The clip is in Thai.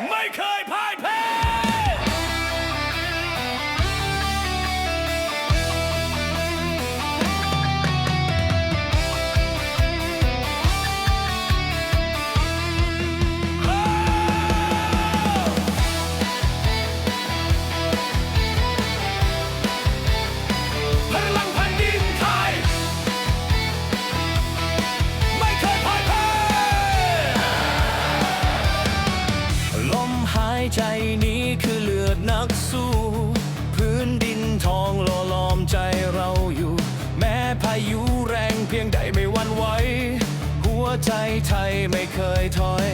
Mikey Pipe! หายใจนี้คือเลือดนักสู้ พื้นดินทองหล่อล้อมใจเราอยู่ แม้พายุแรงเพียงใดไม่หวันไหว หัวใจไทยไม่เคยถอย